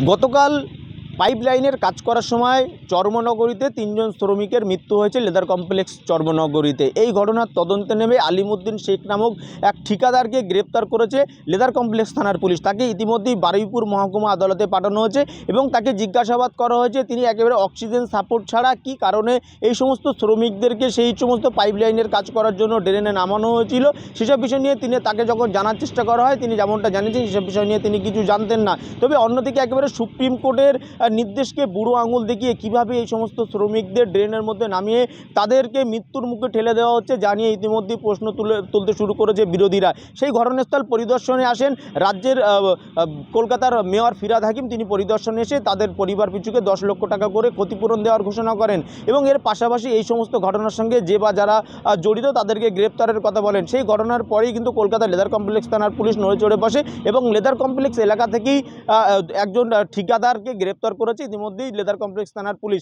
গতকাল পাইপলাইনের কাজ করার সময় চর্মনগরীতে তিনজন শ্রমিকের মৃত্যু হয়েছে, লেদার কমপ্লেক্স চর্মনগরীতে। এই ঘটনার তদন্তে নেমে আলিমুদ্দিন শেখ নামক এক ঠিকাদারকে গ্রেপ্তার করেছে লেদার কমপ্লেক্স থানার পুলিশ। তাকে ইতিমধ্যেই বারুইপুর মহকুমা আদালতে পাঠানো হয়েছে এবং তাকে জিজ্ঞাসাবাদ করা হয়েছে। তিনি একেবারে অক্সিজেন সাপোর্ট ছাড়া কি কারণে এই সমস্ত শ্রমিকদেরকে সেই সমস্ত পাইপলাইনের কাজ করার জন্য ড্রেনে নামানো হয়েছিল, সেসব বিষয় নিয়ে তিনি তাকে যখন জানার চেষ্টা করা হয়, তিনি যেমনটা জানিয়েছেন, সেসব বিষয় নিয়ে তিনি কিছু জানতেন না। তবে অন্যদিকে একেবারে সুপ্রিম কোর্টের আহ, নির্দেশকে বুড়ো আঙুল দেখিয়ে কীভাবে এই সমস্ত শ্রমিকদের ড্রেনের মধ্যে নামিয়ে তাদেরকে মৃত্যুর মুখে ঠেলে দেওয়া হচ্ছে জানিয়ে ইতিমধ্যেই প্রশ্ন তুলে তুলতে শুরু করেছে বিরোধীরা। সেই ঘটনাস্থল পরিদর্শনে আসেন রাজ্যের কলকাতার মেয়র ফিরাদ হাকিম। তিনি পরিদর্শনে এসে তাদের পরিবার পিছুকে দশ লক্ষ টাকা করে ক্ষতিপূরণ দেওয়ার ঘোষণা করেন এবং এর পাশাপাশি এই সমস্ত ঘটনার সঙ্গে যে বা যারা জড়িত তাদেরকে গ্রেপ্তারের কথা বলেন। সেই ঘটনার পরেই কিন্তু কলকাতা লেদার কমপ্লেক্স থানার পুলিশ নড়ে চড়ে বসে এবং লেদার কমপ্লেক্স এলাকা থেকেই একজন ঠিকাদারকে ঠিকাদারকে গ্রেপ্তার করেছে। ইতিমধ্যেই লেদার কমপ্লেক্স থানার পুলিশ